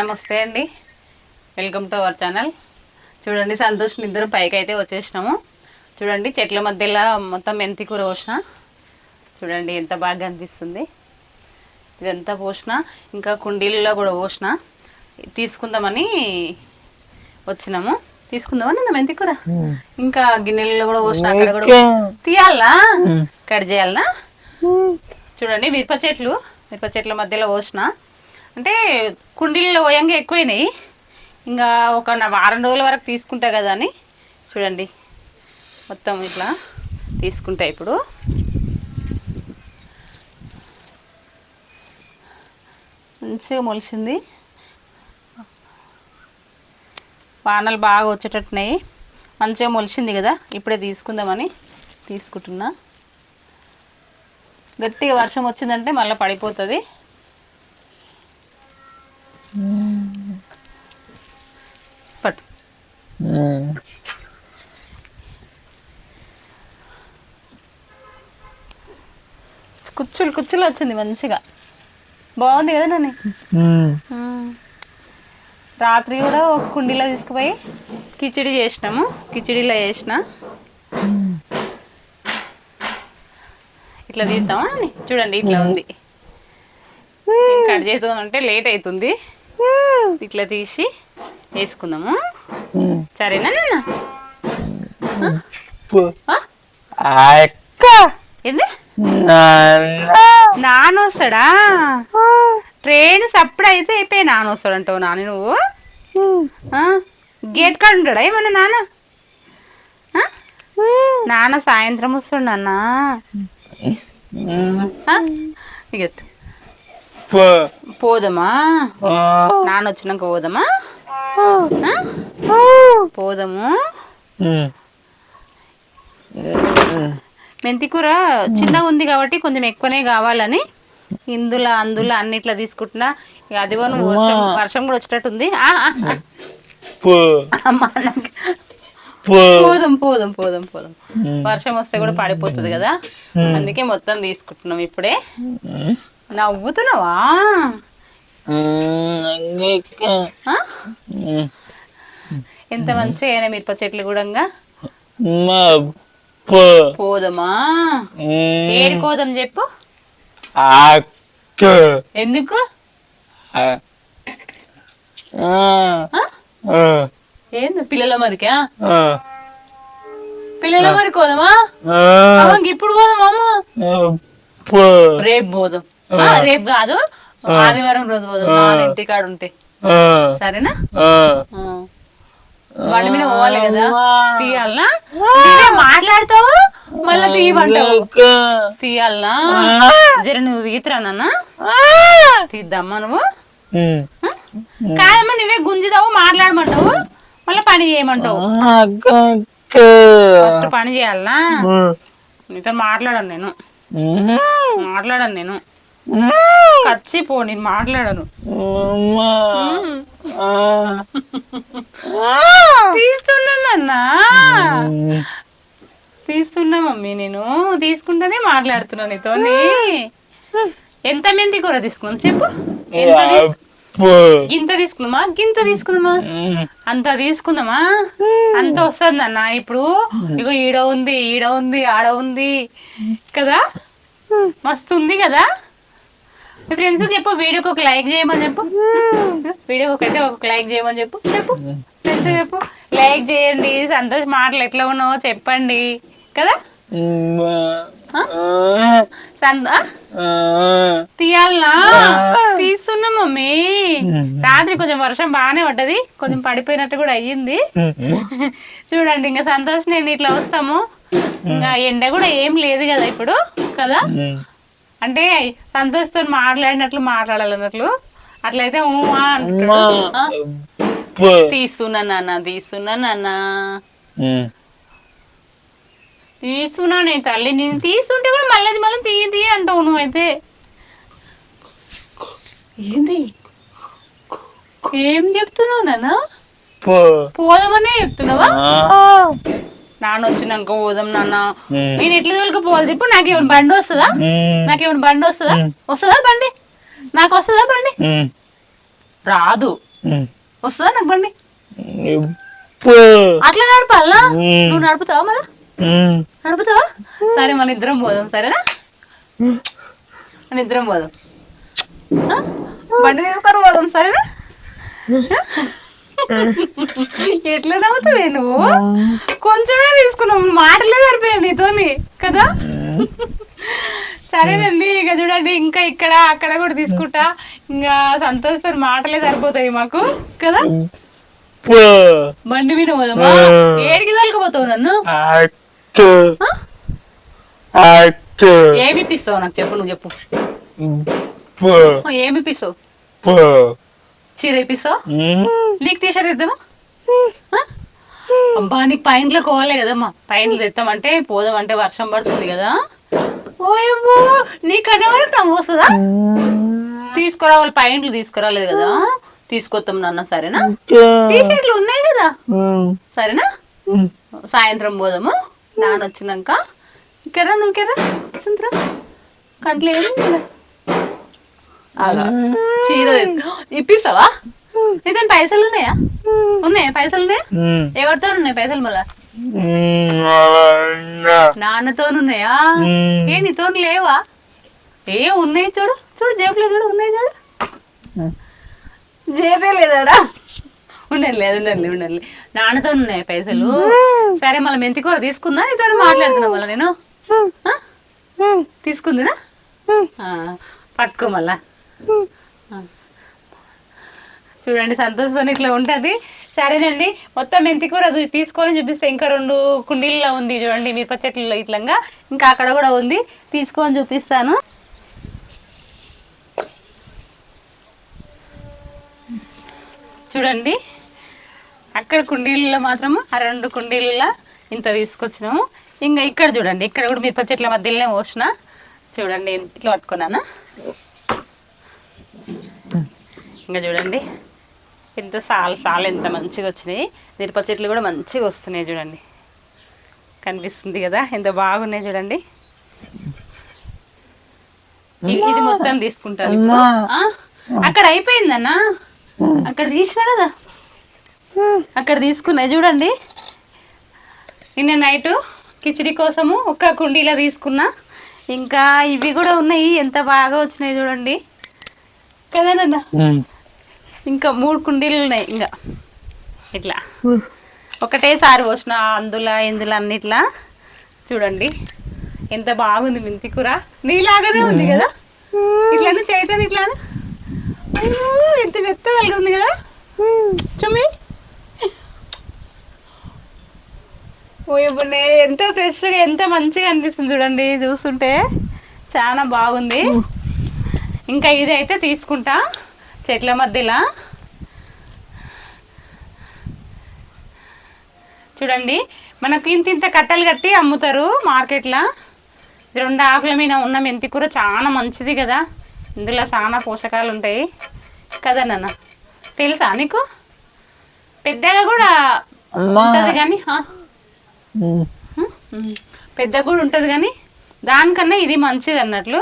నమస్తే అండి. Welcome to our channel చూడండి సంతోష్ ఇద్దరు పైకి అయితే వచ్చేసినాము. చూడండి చెట్ల మధ్యలో మొత్తం మెంతి కూర పోసిన. చూడండి ఎంత బాగా అనిపిస్తుంది ఇదంతా పోసిన ఇంకా కుండీలలో కూడా పోసిన. తీసుకుందామని వచ్చినాము. తీసుకుందామని అన్న మెంతి కూర? ఇంకా గిన్నెలలో కూడా పోసిన అక్కడ కూడా తీయాలనా కట్ చేయాలనా? చూడండి మిరప చెట్లు మిరప చెట్ల మధ్యలో పోసిన. అంటే కుండీల్లో పోయంగా ఎక్కువైనాయి. ఇంకా ఒక వారం రోజుల వరకు తీసుకుంటా కదా అని. చూడండి. మొత్తం ఇట్లా తీసుకుంటా ఇప్పుడు. మంచిగా మొలిసింది. వానలు బాగా వచ్చేటట్టున్నాయి. మంచిగా మొలిసింది కదా. ఇప్పుడే తీసుకుందామని తీసుకుంటున్నా. గట్టిగా వర్షం వచ్చిందంటే మళ్ళీ పడిపోతుంది. పట్టు. కుచ్చులు కుచ్చులు వచ్చింది మంచిగా. బాగుంది కదా నాని? మ్మ్. రాత్రి కూడా ఒక కుండీలో తీసుకుపోయి కిచిడి చేసినాము. కిచిడిలో చేసిన. ఇట్లా తీద్దామా? చూడండి ఇట్లా ఉంది. కట్ చేద్దామంటే లేట్ అవుతుంది. ఇట్లా తీసి వేసుకుందాము. సరేనా ఏంది? వస్తాడా ట్రైన్ సప్పుడు అయితే అయిపోయి నాన్న వస్తాడు అంటావు నాన్న నువ్వు? గేట్ కాడ ఉంటాడా ఏమన్నా నాన్న? నాన్న సాయంత్రం వస్తాడు నాన్న ఆ? ఇక పోదామా? నాన్న వచ్చినాక పోదామా? పోదాము. మెంతి కూర చిన్నగా ఉంది కాబట్టి కొంచెం ఎక్కువనే కావాలని ఇందులో అందులో అన్నిట్లా తీసుకుంటున్నా. ఇక నువ్వు వర్షం వర్షం కూడా వచ్చేటట్టుంది. పోదాం పోదాం పోదాం పోదాం. వర్షం వస్తే కూడా పడిపోతుంది కదా. అందుకే మొత్తం తీసుకుంటున్నాం ఇప్పుడే. నవ్వుతున్నావా? ఆ? ఎంత మంచిగా అయినా మిరప చెట్లు కూడా మా పో. పోదామా? ఏడుకోదాం చెప్పు. అక్క ఎందుకు? ఆ. ఏంది? పిల్లల మరికా? పిల్లల మరి కోదామా అవ్వంగి ఇప్పుడు అమ్మ? పో. రేపు పోదాం. రేపు కాదు. ఆదివారం రోజు పోదాం నాన్న ఇంటికాడ ఉంటే. సరేనా. బండి మీద పోవాలి కదా. తీయాలనా? తీయ మాట్లాడతావు? మళ్ళీ తీయమంటావు. తీయాలనా? జర నువ్వు తీతురా నాన్న? తీద్దామా నువ్వు? కాదమ్మా నువ్వే గుంజుతావు మాట్లాడమంటావు. మళ్ళీ పని చేయమంటావు. ఫస్ట్ పని చేయాలనా? నీతో మాట్లాడను నేను. మాట్లాడను నేను. ఖర్చిపో నేను మాట్లాడను. తీస్తున్నానన్నా తీస్తున్నా మమ్మీ నేను. తీసుకుంటేనే మాట్లాడుతున్నా నీతోని ఎంత మెంతి కూర తీసుకున్నాం చెప్పు? గింత తీసుకుందామా గింత తీసుకుందామా అంత తీసుకుందామా అంత వస్తుంది అన్న ఇప్పుడు ఇగో ఈడ ఉంది ఈడ ఉంది ఆడ ఉంది. కదా? మస్తు ఉంది కదా? మీ ఫ్రెండ్స్ చెప్పు వీడియోకి ఒక లైక్ చేయమని చెప్పు. వీడియోకి ఒకటే ఒక లైక్ చేయమని చెప్పు. చెప్పు. ఫ్రెండ్స్ చెప్పు. లైక్ చేయండి. సంతోష్ మాటలు ఎట్లా ఉన్నావో చెప్పండి. కదా? తీయాలనా? తీస్తున్నా మమ్మీ. రాత్రి కొంచెం వర్షం బాగానే పడ్డది. కొంచెం పడిపోయినట్టు కూడా అయ్యింది. చూడండి ఇంకా సంతోష్ నేను ఇట్లా వస్తాము. ఇంకా ఎండ కూడా ఏం లేదు కదా ఇప్పుడు. కదా? అంటే సంతోష్తో మాట్లాడినట్లు మాట్లాడాలన్నట్లు అట్లయితే. ఆ? తీస్తున్నా నాన్న తీస్తున్నా నాన్న. తీస్తున్నా నేను తల్లి నేను తీస్తుంటే కూడా మళ్ళీ మళ్ళీ తీయ తీయ అంటావు నువ్వైతే. ఏంది? ఏం చెప్తున్నావు నాన్న? పోదామనే చెప్తున్నావా? నాన్న వచ్చినాక పోదాం నాన్న. నేను ఎట్లా తోలుకుపోవాలి. చెప్పు నాకేమైనా బండి వస్తుందా? నాకేమైనా బండి వస్తుందా? వస్తుందా బండి? నాకు వస్తుందా బండి? రాదు. వస్తుందా నాకు బండి? అట్లా నడపాలా. నువ్వు నడుపుతావా మళ్ళా? నడుపుతావా? సరే మన ఇద్దరం పోదాం. సరేనా? మన ఇద్దరం పోదాం? బండి తీసుకొని పోదాం. సరేనా? ఎట్లా నవ్వుతావే నువ్వు? కొంచెమే తీసుకున్నావు. మాటలే సరిపోయాయి నీతోని కదా? సరేనండి ఇక చూడండి ఇంకా ఇక్కడ అక్కడ కూడా తీసుకుంటా. ఇంకా సంతోష్ తోని మాటలే సరిపోతాయి మాకు కదా? బండి మీద పోదామా? ఏడికి తొలకపోతావు నన్ను? అటు ఆ? అటు ఏమి ఇప్పిస్తావు నాకు చెప్పు నువ్వు చెప్పు. ఇప్పుడు చీర ఇప్పిస్తావు ఉమ్, నీకు టీ షర్ట్ ఇద్దామా? అబ్బా నీకు పైంట్లో కోవాలే కదమ్మా. పైంట్లు తెస్తామంటే పోదామంటే వర్షం పడుతుంది కదా. ఓయమ్మో నీకు అనే వరకు నమ్ము వస్తుందా? తీసుకురావాలి పైంట్లు తీసుకురాలేదు కదా. తీసుకొస్తాం నాన్న సరేనా? టీ షర్ట్లు ఉన్నాయి కదా. సరేనా. సాయంత్రం పోదాము? నాన్న వచ్చినాక. ఇక్కడ నువ్వు ఇక్కడ సుందర. కంట్లో ఏమి. చీర ఇప్పిస్తావా? నీతో పైసలు ఉన్నాయా? ఉన్నాయా పైసలు ఉన్నాయా? ఎవరితో ఉన్నాయి పైసలు మళ్ళా? ఉమ్, అవునా. నాన్నతో ఉన్నాయా? ఉమ్. ఏ నీతో లేవా? ఏ ఉన్నాయి చూడు. చూడు జేబులో చూడు ఉన్నాయి చూడు. జేబే లేదాడా? ఉండండి లేదు ఉండండి ఉండండి నాన్నతో ఉన్నాయి పైసలు? సరే మళ్ళీ మెంతి కూర తీసుకుందా? నీతో మాట్లాడుతున్నా మళ్ళీ నేను? తీసుకుందినా? పట్టుకో మళ్ళా. చూడండి సంతోషం ఇట్లా ఉంటుంది. సరేనండి మొత్తం మెంతికూర తీసుకొని చూపిస్తే ఇంకా రెండు కుండీల్లో ఉంది చూడండి మిరప చెట్లు ఇట్లంగా. ఇంకా అక్కడ కూడా ఉంది తీసుకొని చూపిస్తాను. చూడండి అక్కడ కుండీలలో మాత్రము ఆ రెండు కుండీలలో ఇంత తీసుకొచ్చినాము. ఇంకా ఇక్కడ చూడండి ఇక్కడ కూడా మిరప చెట్ల మధ్యలోనే పోసిన. చూడండి ఇట్లా పట్టుకున్నాను? ఇంకా చూడండి. ఎంత సాలు సాలు ఎంత మంచిగా వచ్చినాయి. మిరప చెట్లు కూడా మంచిగా వస్తున్నాయి చూడండి. కనిపిస్తుంది కదా ఎంత బాగున్నాయి చూడండి. ఇది మొత్తం తీసుకుంటాను? అక్కడ అయిపోయిందన్నా అక్కడ తీసినా కదా? అక్కడ తీసుకున్నా చూడండి. నిన్న నైట్ కిచిడి కోసము ఒక కుండీలో తీసుకున్నా. ఇంకా ఇవి కూడా ఉన్నాయి ఎంత బాగా వచ్చినాయి చూడండి. కదేనన్నా ఇంకా మూడు కుండీలు ఉన్నాయి ఇంకా. ఇట్లా. ఒకటేసారి పోసిన అందులో ఇందులో అన్నిట్లా. చూడండి ఎంత బాగుంది మెంతి కూర. నీలాగానే ఉంది కదా? ఇట్లానే చైతన్ ఇట్లా ఎంత మెత్తగా ఉంది కదా? చుమ్మి. ఓయబ్బనే ఎంత ఫ్రెష్గా ఎంత మంచిగా అనిపిస్తుంది చూడండి చూస్తుంటే. చాలా బాగుంది. ఇంకా ఇది అయితే తీసుకుంటా. చెట్ల మధ్యలో. చూడండి మనకు ఇంత ఇంత కట్టలు కట్టి అమ్ముతారు మార్కెట్లో. రెండు ఆకుల మీద ఉన్న మెంతి కూర చాలా మంచిది కదా. ఇందులో చాలా పోషకాలు ఉంటాయి. కదా నాన్న? తెలుసా నీకు? పెద్దగా కూడా. ఉంటుంది కానీ పెద్దగా కూడా ఉంటుంది కానీ దానికన్నా ఇది మంచిది అన్నట్లు.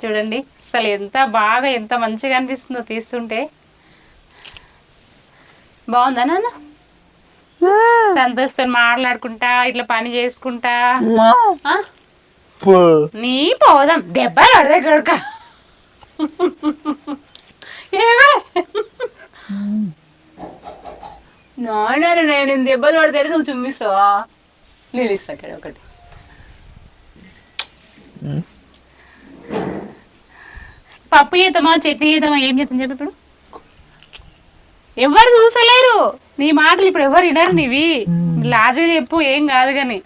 చూడండి. అసలు ఎంత బాగా ఎంత మంచిగా అనిపిస్తుందో తీస్తుంటే. బాగుందా నాన్న? సంతోషంతో మాట్లాడుకుంటా ఇట్లా పని చేసుకుంటా. నీ పోదాం. దెబ్బలు పడదే కొడుక. నాన్న నేను దెబ్బలు పడితే నువ్వు చుమ్మిస్తావా నేను ఇస్తా ఒకటి. పప్పు చేద్దామా చట్నీ చేద్దామా ఏం చేద్దాం చెప్పి ఇప్పుడు. ఎవరు చూసలేరు. నీ మాటలు ఇప్పుడు ఎవరు వినరు నీవి. లాజగా చెప్పు ఏం కాదు కానీ.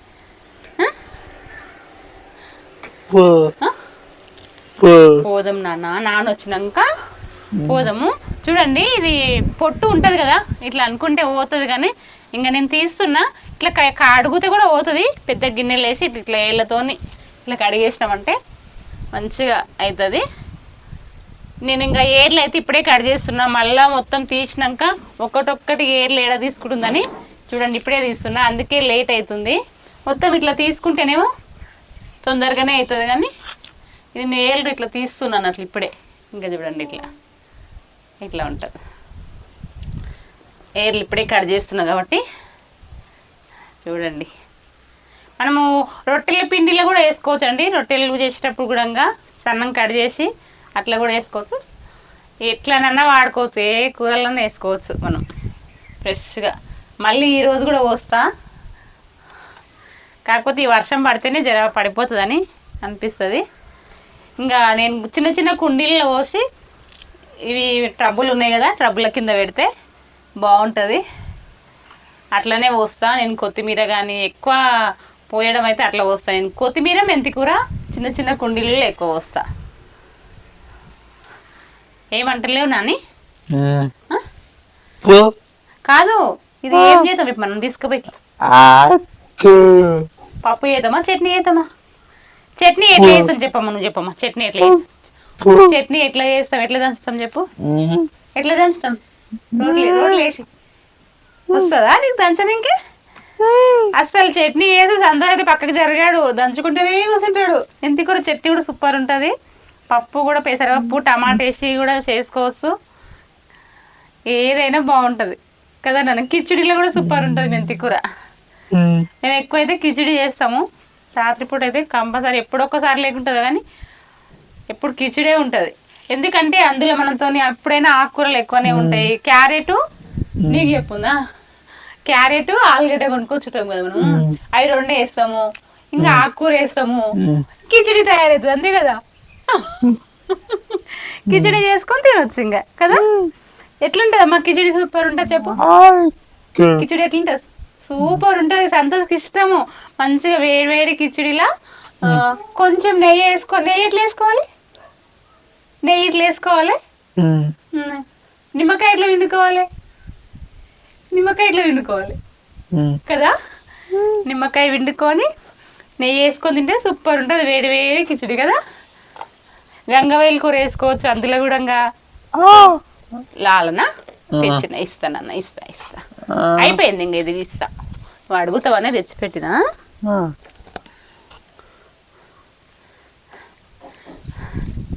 పోదాం నాన్న నాన్న వచ్చినాక పోదాము. చూడండి ఇది పొట్టు ఉంటది కదా ఇట్లా అనుకుంటే పోతుంది కానీ ఇంకా నేను తీస్తున్నా ఇట్లా క- క- అడుగుతే కూడా పోతుంది. పెద్ద గిన్నెలు వేసి ఇట్లా ఇట్లా ఏళ్ళతోని ఇట్లా కడిగేసినామంటే మంచిగా అవుతుంది నేను ఇంకా ఏర్లు అయితే ఇప్పుడే కట్ చేస్తున్నా. మళ్ళా మొత్తం తీసినాక ఒక్కటొక్కటి ఏర్లు ఏడ తీసుకుంటుందని చూడండి ఇప్పుడే తీస్తున్నా. అందుకే లేట్ అవుతుంది. మొత్తం ఇట్లా తీసుకుంటేనేమో తొందరగానే అవుతుంది కానీ ఇది నేను ఏళ్ళు ఇట్లా తీస్తున్నాను అట్లా ఇప్పుడే. ఇంకా చూడండి ఇట్లా ఇట్లా ఉంటుంది. ఏర్లు ఇప్పుడే కట్ చేస్తున్నా కాబట్టి చూడండి. మనము రొట్టెల పిండిలో కూడా వేసుకోవచ్చండి. రొట్టెలు చేసేటప్పుడు కూడా సన్నం కట్ చేసి అట్లా కూడా వేసుకోవచ్చు. ఎట్లనన్నా వాడుకోవచ్చు. ఏ కూరలన్నా వేసుకోవచ్చు మనం. ఫ్రెష్గా. మళ్ళీ ఈరోజు కూడా పోస్తా. కాకపోతే ఈ వర్షం పడితేనే జర పడిపోతుందని అనిపిస్తుంది. ఇంకా నేను చిన్న చిన్న కుండీల్లో పోసి ఇవి ట్రబ్బులు ఉన్నాయి కదా ట్రబ్బుల కింద పెడితే బాగుంటుంది. అట్లనే పోస్తా. నేను కొత్తిమీర కానీ ఎక్కువ పోయడం అయితే అట్లా పోస్తా. నేను కొత్తిమీర మెంతికూర చిన్న చిన్న కుండీలలో ఎక్కువ పోస్తా. ఏమంటలేవు నాని? కాదు ఇది ఏం చేద్దాం? ఇప్పుడు మనం తీసుకుపోయి. పప్పు చేద్దామా? చట్నీ చేద్దామా? చట్నీ ఎట్లా చేస్తాం చెప్పమ్మా నువ్వు చెప్పమ్మా. చట్నీ ఎట్లా చట్నీ ఎట్లా చేస్తాం? ఎట్లా దంచుతాం చెప్పు. ఎట్లా దంచుతాం? రోట్లు రోట్లు వేసి. వస్తుందా నీకు దంచని ఇంకా? అసలు చట్నీ వేసి సందో అయితే పక్కకి జరిగాడు. దంచుకుంటేనే కూర్చుంటాడు. ఎంత కూర చట్నీ కూడా సూపర్ ఉంటుంది. పప్పు కూడా పెసరపప్పు టమాటా వేసి కూడా చేసుకోవచ్చు. ఏదైనా బాగుంటుంది. కదా నన్ను? కిచిడీలో కూడా సూపర్ ఉంటుంది మెంతి కూర. మేము ఎక్కువైతే కిచిడి చేస్తాము. రాత్రిపూట అయితే కంపల్సరీ ఎప్పుడొక్కసారి లేకుంటుంది కానీ ఎప్పుడు కిచిడే ఉంటుంది. ఎందుకంటే అందులో మనతో ఎప్పుడైనా ఆకుకూరలు ఎక్కువనే ఉంటాయి. క్యారెట్ నీకు చెప్పుందా? క్యారెట్ ఆలుగడ్డ కొనుక్కొచ్చుటాం కదా మనం. అవి రెండు వేస్తాము. ఇంకా ఆకుకూర వేస్తాము. కిచిడి తయారవుతుంది. అంతే కదా? కిచిడి చేసుకొని తినొచ్చు ఇంకా కదా? ఎట్లుంటుంది అమ్మా? కిచిడి సూపర్ ఉంటుంది చెప్పు. కిచిడి ఎట్లుంటుంది? సూపర్ ఉంటుంది సంతోష్కి ఇష్టము. మంచిగా వేడి వేడి కిచిడిలా ఆ, కొంచెం నెయ్యి వేసుకో నెయ్యి ఎట్లా వేసుకోవాలి? నెయ్యి ఇట్లా వేసుకోవాలి. నిమ్మకాయ ఎట్లా వండుకోవాలి నిమ్మకాయ ఎట్లా వండుకోవాలి ఉమ్. కదా? నిమ్మకాయ వండుకొని నెయ్యి వేసుకొని తింటే సూపర్ ఉంటుంది వేడి వేడి కిచిడి కదా? గంగవేలు కూర వేసుకోవచ్చు అందులో కూడా ఇంకా లాలనా? తెచ్చిన ఇస్తానన్న ఇస్తా ఇస్తా. అయిపోయింది ఇంక ఇది ఇస్తా. నువ్వు అడుగుతావనే తెచ్చిపెట్టినా.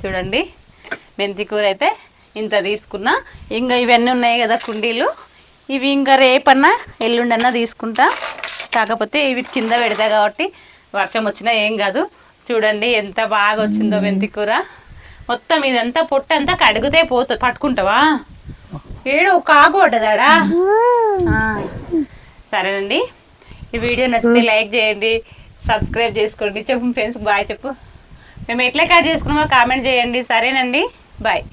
చూడండి మెంతి కూర అయితే ఇంత తీసుకున్నా. ఇంకా ఇవన్నీ ఉన్నాయి కదా కుండీలు. ఇవి ఇంకా రేపన్నా ఎల్లుండన్నా తీసుకుంటా. కాకపోతే ఇవి కింద పెడతా కాబట్టి వర్షం వచ్చినా ఏం కాదు. చూడండి ఎంత బాగా వచ్చిందో మెంతి కూర. మొత్తం ఇదంతా పొట్టు అంతా కడిగితే పోతుంది. పట్టుకుంటావా? ఏడో ఒక ఆకు పడ్డదాడా సరేనండి. ఈ వీడియో నచ్చితే లైక్ చేయండి సబ్స్క్రైబ్ చేసుకోండి. చెప్పు ఫ్రెండ్స్ బాయ్ చెప్పు. మేము ఎట్లా కట్ చేసుకున్నామో కామెంట్ చేయండి. సరేనండి. బాయ్.